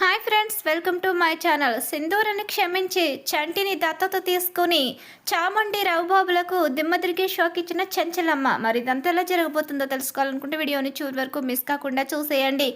Hi friends welcome to my channel. సింధూరని క్షమించి చంటిని దత్తత తీసుకుని చాముండి రవిబాబులకు దిమ్మ తిరిగి షాక్ ఇచ్చిన చెంచలమ్మ. మరి ఇదంతా ఎలా జరగబోతుందో తెలుసుకోవాలనుకుంటే వీడియోని చూడు వరకు మిస్ కాకుండా చూసేయండి.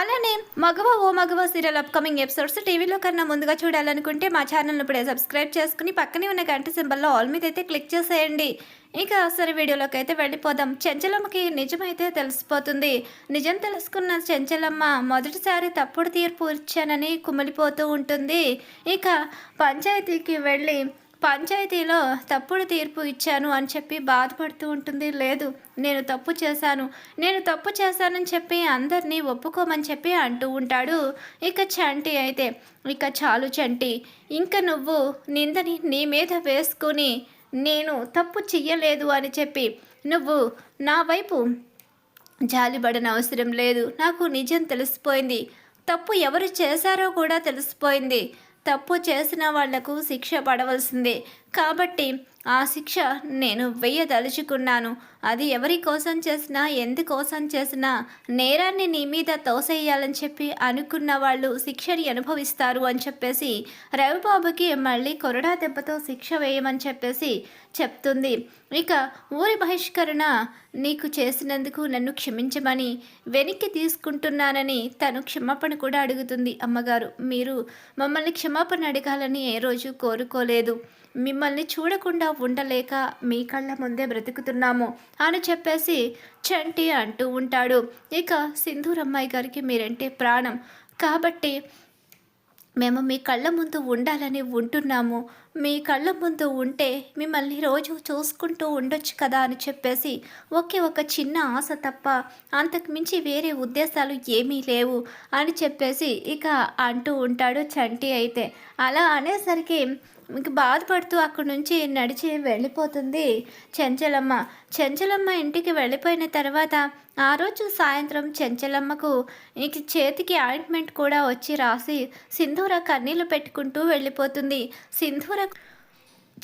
అలానే Maguva O Maguva serial upcoming episodes టీవీలో కన్నా ముందుగా చూడాలనుకుంటే మా ఛానల్ని ఇప్పుడే సబ్స్క్రైబ్ చేసుకుని పక్కనే ఉన్న గంట సింబల్లో ఆల్ మీద అయితే క్లిక్ చేసేయండి. ఇక సరే వీడియోలోకి అయితే వెళ్ళిపోదాం. చెంచలమ్మకి నిజమైతే తెలిసిపోతుంది. నిజం తెలుసుకున్న చెంచలమ్మ మొదటిసారి తప్పుడు తీర్పు ఇచ్చానని కుమిలిపోతూ ఉంటుంది. ఇక పంచాయతీకి వెళ్ళి పంచాయతీలో తప్పుడు తీర్పు ఇచ్చాను అని చెప్పి బాధపడుతూ ఉంటుంది. లేదు నేను తప్పు చేశాను. నేను తప్పు చేశానని చెప్పి అందరినీ ఒప్పుకోమని చెప్పి అంటూ ఉంటాడు. ఇక చంటి అయితే ఇక చాలు చంటి ఇంక నువ్వు నిందని నీ మీద వేసుకుని నేను తప్పు చెయ్యలేదు అని చెప్పి నువ్వు నా వైపు జాలిబడన అవసరం లేదు. నాకు నిజం తెలిసిపోయింది. తప్పు ఎవరు చేశారో కూడా తెలిసిపోయింది. తప్పు చేసిన వాళ్ళకు శిక్ష పడవలసిందే. కాబట్టి ఆ శిక్ష నేను వెయ్యదలుచుకున్నాను. అది ఎవరి కోసం చేసినా ఎందుకోసం చేసినా నేరాన్ని నీ మీద తోసేయాలని చెప్పి అనుకున్న వాళ్ళు శిక్షని అనుభవిస్తారు అని చెప్పేసి రవిబాబుకి మళ్ళీ కొరడా దెబ్బతో శిక్ష వేయమని చెప్పేసి చెప్తుంది. ఇక ఊరి బహిష్కరణ నీకు చేసినందుకు నన్ను క్షమించమని వెనక్కి తీసుకుంటున్నానని తను క్షమాపణ కూడా అడుగుతుంది అమ్మగారు. మీరు మమ్మల్ని క్షమాపణ అడగాలని ఏ రోజు కోరుకోలేదు. మిమ్మల్ని చూడకుండా ఉండలేక మీ కళ్ళ ముందే బ్రతుకుతున్నాము. అని చెప్పేసి చంటి అంటూ ఉంటాడు. ఇక సింధూరమ్మాయి గారికి మీరంటే ప్రాణం. కాబట్టి మేము మీ కళ్ళ ముందు ఉండాలని ఉంటున్నాము. మీ కళ్ళ ముందు ఉంటే మిమ్మల్ని రోజు చూసుకుంటూ ఉండొచ్చు కదా అని చెప్పేసి ఒకే ఒక చిన్న ఆశ తప్ప అంతకు మించి వేరే ఉద్దేశాలు ఏమీ లేవు అని చెప్పేసి ఇక అంటూ ఉంటాడు చంటి అయితే. అలా అనేసరికి మీకు బాధపడుతూ అక్కడి నుంచి నడిచి వెళ్ళిపోతుంది చెంచలమ్మ. చెంచలమ్మ ఇంటికి వెళ్ళిపోయిన తర్వాత ఆ రోజు సాయంత్రం చెంచలమ్మకు ఇంక చేతికి ఆయింట్మెంట్ కూడా వచ్చి రాసి సింధూర కన్నీళ్ళు పెట్టుకుంటూ వెళ్ళిపోతుంది. సింధూర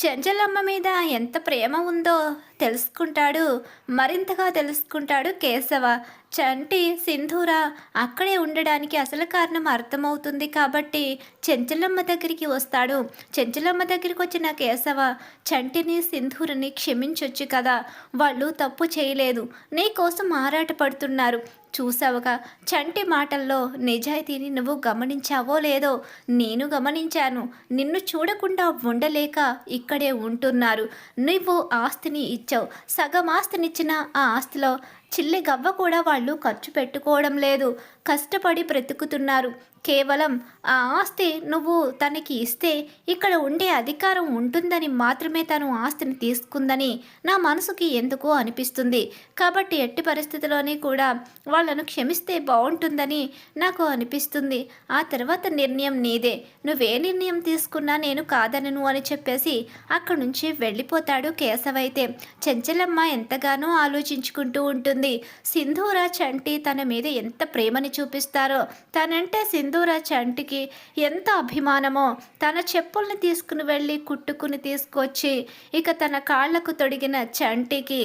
చెంచలమ్మ మీద ఎంత ప్రేమ ఉందో తెలుసుకుంటాడు. మరింతగా తెలుసుకుంటాడు కేశవ. చంటి సింధూర అక్కడే ఉండడానికి అసలు కారణం అర్థమవుతుంది కాబట్టి చెంచలమ్మ దగ్గరికి వస్తాడు. చెంచలమ్మ దగ్గరికి వచ్చిన కేశవ చంటిని సింధూరని క్షమించొచ్చు కదా. వాళ్ళు తప్పు చేయలేదు. నీ కోసం ఆరాటపడుతున్నారు. చూసావుగా చంటి మాటల్లో నిజాయితీని నువ్వు గమనించావో లేదో నేను గమనించాను. నిన్ను చూడకుండా ఉండలేక ఇక్కడే ఉంటున్నారు. నువ్వు ఆస్తిని ఇచ్చావు. సగం ఆస్తినిచ్చిన ఆ ఆస్తిలో చిల్లి గవ్వ కూడా వాళ్ళు ఖర్చు పెట్టుకోవడం లేదు. కష్టపడి బ్రతుకుతున్నారు. కేవలం ఆ ఆస్తి నువ్వు తనకి ఇస్తే ఇక్కడ ఉండే అధికారం ఉంటుందని మాత్రమే తను ఆస్తిని తీసుకుందని నా మనసుకి ఎందుకో అనిపిస్తుంది. కాబట్టి ఎట్టి పరిస్థితిలోని కూడా వాళ్ళను క్షమిస్తే బాగుంటుందని నాకు అనిపిస్తుంది. ఆ తర్వాత నిర్ణయం నీదే. నువ్వే నిర్ణయం తీసుకున్నా నేను కాదనను అని చెప్పేసి అక్కడి నుంచి వెళ్ళిపోతాడు కేశవైతే. చెంచలమ్మ ఎంతగానో ఆలోచించుకుంటూ ఉంటుంది సింధూర చంటి తన మీద ఎంత ప్రేమని చూపిస్తారో తనంటే సింధూర చంటికి ఎంత అభిమానమో తన చెప్పుల్ని తీసుకుని వెళ్ళి కుట్టుకుని తీసుకొచ్చి ఇక తన కాళ్ళకు తొడిగిన చంటికి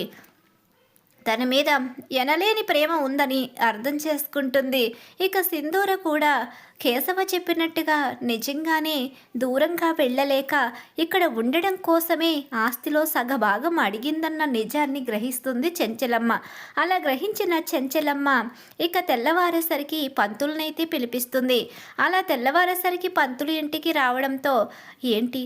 తన మీద ఎనలేని ప్రేమ ఉందని అర్థం చేసుకుంటుంది. ఇక సింధూర కూడా కేశవ చెప్పినట్టుగా నిజంగానే దూరంగా వెళ్ళలేక ఇక్కడ ఉండడం కోసమే ఆస్తిలో సగభాగం అడిగిందన్న నిజాన్ని గ్రహిస్తుంది చెంచలమ్మ. అలా గ్రహించిన చెంచలమ్మ ఇక తెల్లవారేసరికి పంతులనైతే పిలిపిస్తుంది. అలా తెల్లవారేసరికి పంతులు ఇంటికి రావడంతో ఏంటి?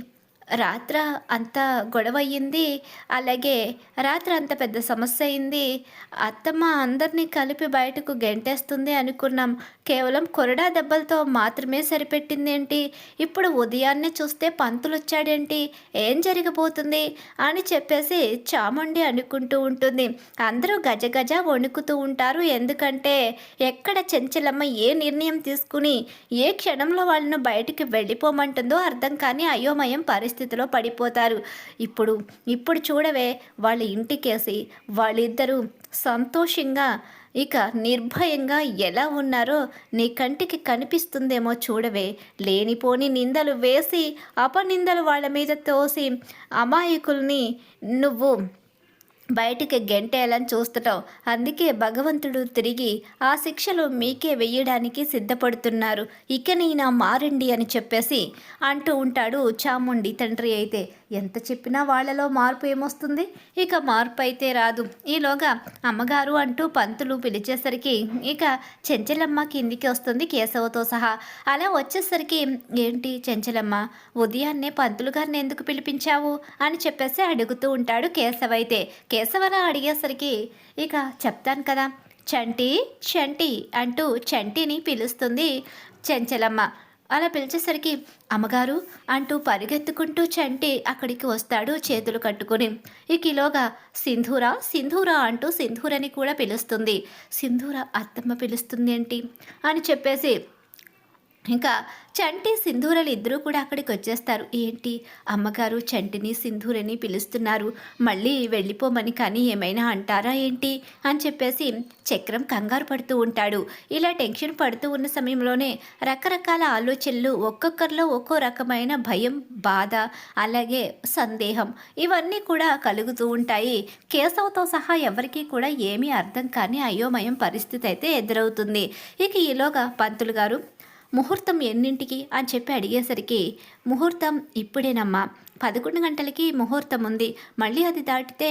రాత్ర అంత గొడవ అయ్యింది అలాగే రాత్రి అంత పెద్ద సమస్య అయింది. అత్తమ్మ అందరినీ కలిపి బయటకు గెంటేస్తుంది అనుకున్నాం. కేవలం కొరడా దెబ్బలతో మాత్రమే సరిపెట్టింది ఏంటి ఇప్పుడు ఉదయాన్నే చూస్తే పంతులు వచ్చాడేంటి ఏం జరగబోతుంది? అని చెప్పేసి చాముండి అనుకుంటూ ఉంటుంది. అందరూ గజ గజ వణుకుతూ ఉంటారు. ఎందుకంటే ఎక్కడ చెంచలమ్మ ఏ నిర్ణయం తీసుకుని ఏ క్షణంలో వాళ్ళను బయటికి వెళ్ళిపోమంటుందో అర్థం కాని అయోమయం పరిస్థితిలో పడిపోతారు. ఇప్పుడు ఇప్పుడు చూడవే వాళ్ళ ఇంటికేసి వాళ్ళిద్దరూ సంతోషంగా ఇక నిర్భయంగా ఎలా ఉన్నారో నీ కంటికి కనిపిస్తుందేమో చూడవే. లేనిపోని నిందలు వేసి అపనిందలు వాళ్ళ మీద తోసి అమాయకుల్ని నువ్వు బయటికి గెంటేయాలని చూస్తటం అందుకే భగవంతుడు తిరిగి ఆ శిక్షలు మీకే వెయ్యడానికి సిద్ధపడుతున్నారు. ఇక నా మారండి అని చెప్పేసి అంటూ ఉంటాడు చాముండి తండ్రి అయితే. ఎంత చెప్పినా వాళ్ళలో మార్పు ఏమొస్తుంది? ఇక మార్పు అయితే రాదు. ఈలోగా అమ్మగారు అంటూ పంతులు పిలిచేసరికి ఇక చెంచలమ్మ కిందికి వస్తుంది కేశవతో సహా. అలా వచ్చేసరికి ఏంటి చెంచలమ్మ? ఉదయాన్నే పంతులు గారిని ఎందుకు పిలిపించావు? అని చెప్పేసి అడుగుతూ ఉంటాడు కేశవ అయితే. కేశవరా అడిగేసరికి ఇక చెప్తాను కదా. చంటి చంటి అంటూ చంటిని పిలుస్తుంది చెంచలమ్మ. అలా పిలిచేసరికి అమ్మగారు అంటూ పరిగెత్తుకుంటూ చంటి అక్కడికి వస్తాడు చేతులు కట్టుకొని. ఈ కిలోగా సింధూర సింధూర అంటూ సింధూరని కూడా పిలుస్తుంది. సింధూర అత్తమ్మ పిలుస్తుంది ఏంటి అని చెప్పేసి ఇంకా చంటి సింధూరలు ఇద్దరూ కూడా అక్కడికి వచ్చేస్తారు. ఏంటి? అమ్మగారు చంటిని సింధూరని పిలుస్తున్నారు. మళ్ళీ వెళ్ళిపోమని కానీ ఏమైనా అంటారా ఏంటి? అని చెప్పేసి చక్రం కంగారు పడుతూ ఉంటాడు. ఇలా టెన్షన్ పడుతూ ఉన్న సమయంలోనే రకరకాల ఆలోచనలు ఒక్కొక్కరిలో ఒక్కో రకమైన భయం బాధ అలాగే సందేహం ఇవన్నీ కూడా కలుగుతూ ఉంటాయి. కేశవతో సహా ఎవరికీ కూడా ఏమీ అర్థం కాని అయోమయం పరిస్థితి అయితే ఎదురవుతుంది. ఇక ఈలోగా పంతులు గారు ముహూర్తం ఎన్నింటికి అని చెప్పి అడిగేసరికి ముహూర్తం ఇప్పుడేనమ్మా. పదకొండు గంటలకి ముహూర్తం ఉంది. మళ్ళీ అది దాటితే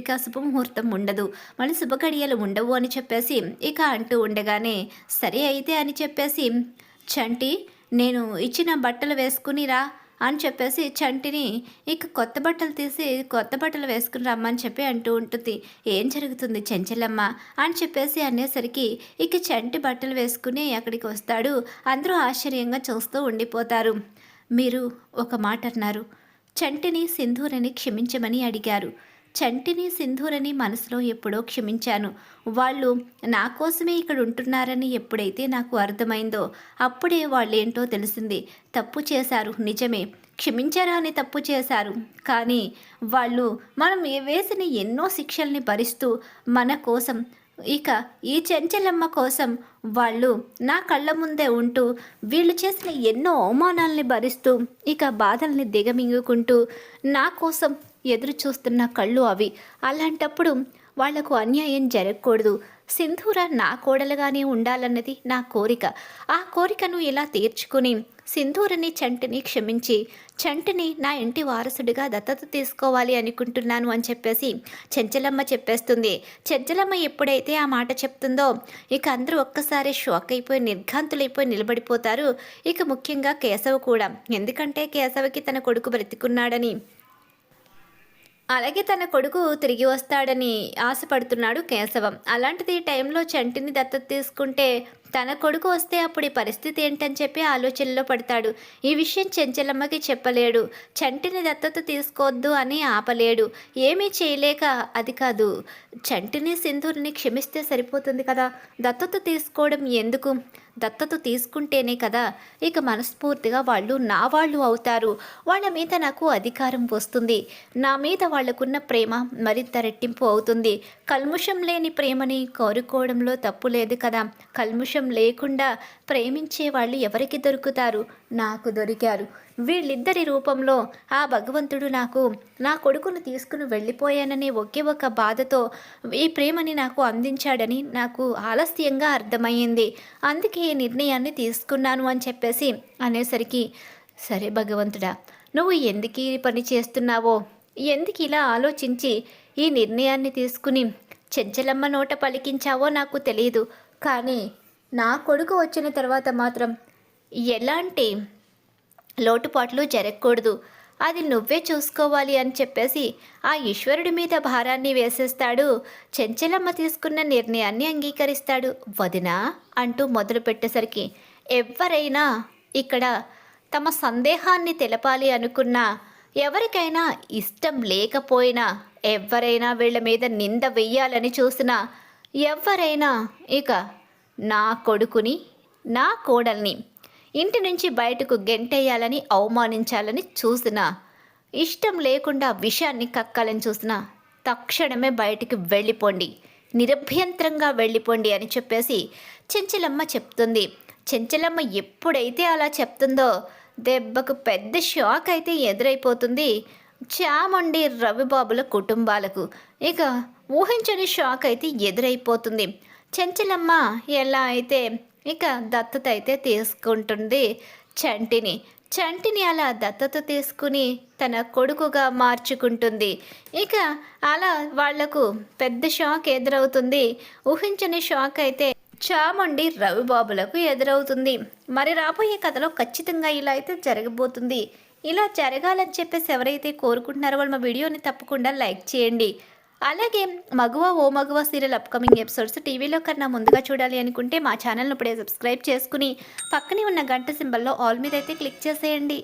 ఇక శుభముహూర్తం ఉండదు. మళ్ళీ శుభగడియలు ఉండవు అని చెప్పేసి ఇక అంటూ ఉండగానే సరే అయితే అని చెప్పేసి చంటి నేను ఇచ్చిన బట్టలు వేసుకుని రా. అని చెప్పేసి చంటిని ఇక కొత్త బట్టలు తీసి కొత్త బట్టలు వేసుకుని రమ్మని చెప్పి అంటూ ఉంటుంది. ఏం జరుగుతుంది చెంచలమ్మ అని చెప్పేసి అనేసరికి ఇక చంటి బట్టలు వేసుకుని అక్కడికి వస్తాడు. అందరూ ఆశ్చర్యంగా చూస్తూ ఉండిపోతారు. మీరు ఒక మాట అన్నారు. చంటిని సింధూరిని క్షమించమని అడిగారు. చంటిని సింధూరని మనసులో ఎప్పుడో క్షమించాను. వాళ్ళు నా కోసమే ఇక్కడ ఉంటున్నారని ఎప్పుడైతే నాకు అర్థమైందో అప్పుడే వాళ్ళేంటో తెలిసింది. తప్పు చేశారు. నిజమే. క్షమించారా అని తప్పు చేశారు. కానీ వాళ్ళు మనం వేసిన ఎన్నో శిక్షల్ని భరిస్తూ మన కోసం ఇక ఈ చెంచలమ్మ కోసం వాళ్ళు నా కళ్ళ ముందే ఉంటూ వీళ్ళు చేసిన ఎన్నో అవమానాల్ని భరిస్తూ ఇక బాధల్ని దిగమింగుకుంటూ నా కోసం ఎదురు చూస్తున్న కళ్ళు అవి. అలాంటప్పుడు వాళ్ళకు అన్యాయం జరగకూడదు. సింధూర నా కోడలుగానే ఉండాలన్నది నా కోరిక. ఆ కోరికను ఇలా తీర్చుకుని సింధూరని చంటిని క్షమించి చంటిని నా ఇంటి వారసుడిగా దత్తత తీసుకోవాలి అనుకుంటున్నాను అని చెప్పేసి చెంచలమ్మ చెప్పేస్తుంది. చెంచలమ్మ ఎప్పుడైతే ఆ మాట చెప్తుందో ఇక అందరూ ఒక్కసారి షాక్ అయిపోయి నిర్ఘాంతులైపోయి నిలబడిపోతారు. ఇక ముఖ్యంగా కేశవ కూడా. ఎందుకంటే కేశవకి తన కొడుకు బ్రతికున్నాడని అలాగే తన కొడుకు తిరిగి వస్తాడని ఆశపడుతున్నాడు కేశవం. అలాంటిది టైంలో చంటిని దత్తత తీసుకుంటే తన కొడుకు వస్తే అప్పుడు ఈ పరిస్థితి ఏంటని చెప్పి ఆలోచనలో పడతాడు. ఈ విషయం చెంచలమ్మకి చెప్పలేడు. చంటిని దత్తత తీసుకోవద్దు అని ఆపలేడు. ఏమీ చేయలేక అది కాదు చంటిని సింధూరిని క్షమిస్తే సరిపోతుంది కదా? దత్తత తీసుకోవడం ఎందుకు? దత్తత తీసుకుంటేనే కదా? ఇక మనస్ఫూర్తిగా వాళ్ళు నా వాళ్ళు అవుతారు. వాళ్ళ మీద నాకు అధికారం వస్తుంది. నా మీద వాళ్ళకున్న ప్రేమ మరింత రెట్టింపు అవుతుంది. కల్ముషం లేని ప్రేమని కోరుకోవడంలో తప్పు లేదు కదా? కల్ముషం లేకుండా ప్రేమించే వాళ్ళు ఎవరికి దొరుకుతారు? నాకు దొరికారు. వీళ్ళిద్దరి రూపంలో ఆ భగవంతుడు నాకు నా కొడుకును తీసుకుని వెళ్ళిపోయాననే ఒకే ఒక బాధతో ఈ ప్రేమని నాకు అందించాడని నాకు ఆలస్యంగా అర్థమయ్యింది. అందుకే ఈ నిర్ణయాన్ని తీసుకున్నాను అని చెప్పేసి అనేసరికి సరే భగవంతుడా నువ్వు ఎందుకు ఈ పని చేస్తున్నావో? ఎందుకు ఇలా ఆలోచించి ఈ నిర్ణయాన్ని తీసుకుని చెంచలమ్మ నోట పలికించావో నాకు తెలియదు కానీ నా కొడుకు వచ్చిన తర్వాత మాత్రం ఎలాంటి లోటుపాట్లు జరగకూడదు. అది నువ్వే చూసుకోవాలి అని చెప్పేసి ఆ ఈశ్వరుడి మీద భారాన్ని వేసేస్తాడు. చెంచలమ్మ తీసుకున్న నిర్ణయాన్ని అంగీకరిస్తాడు. వదినా అంటూ మొదలు పెట్టేసరికి ఎవరైనా ఇక్కడ తమ సందేహాన్ని తెలపాలి అనుకున్నా ఎవరికైనా ఇష్టం లేకపోయినా ఎవరైనా వీళ్ళ మీద నింద వెయ్యాలని చూసినా ఎవరైనా ఇక నా కొడుకుని నా కోడల్ని ఇంటి నుంచి బయటకు గెంటేయాలని అవమానించాలని చూసినా ఇష్టం లేకుండా విషయాన్ని కక్కాలని చూసినా తక్షణమే బయటికి వెళ్ళిపోండి. నిరభ్యంతరంగా వెళ్ళిపోండి అని చెప్పేసి చెంచలమ్మ చెప్తుంది. చెంచలమ్మ ఎప్పుడైతే అలా చెప్తుందో దెబ్బకు పెద్ద షాక్ అయితే ఎదురైపోతుంది. చామండి రవిబాబుల కుటుంబాలకు. ఇక ఊహించని షాక్ అయితే ఎదురైపోతుంది. చెంచలమ్మ ఎలా అయితే ఇక దత్తత అయితే తీసుకుంటుంది చంటిని. చంటిని అలా దత్తత తీసుకుని తన కొడుకుగా మార్చుకుంటుంది. ఇక అలా వాళ్ళకు పెద్ద షాక్ ఎదురవుతుంది. ఊహించని షాక్ అయితే చామండి రవిబాబులకు ఎదురవుతుంది. మరి రాబోయే కథలో ఖచ్చితంగా ఇలా అయితే జరగబోతుంది. ఇలా జరగాలని చెప్పేసి ఎవరైతే కోరుకుంటున్నారో వాళ్ళు మా వీడియోని తప్పకుండా లైక్ చేయండి. అలాగే Maguva O Maguva serial upcoming episodes టీవీలో కన్నా ముందుగా చూడాలి అనుకుంటే మా ఛానల్ను ఇప్పుడే సబ్స్క్రైబ్ చేసుకుని పక్కనే ఉన్న గంట సింబల్లో ఆల్ మీద అయితే క్లిక్ చేసేయండి.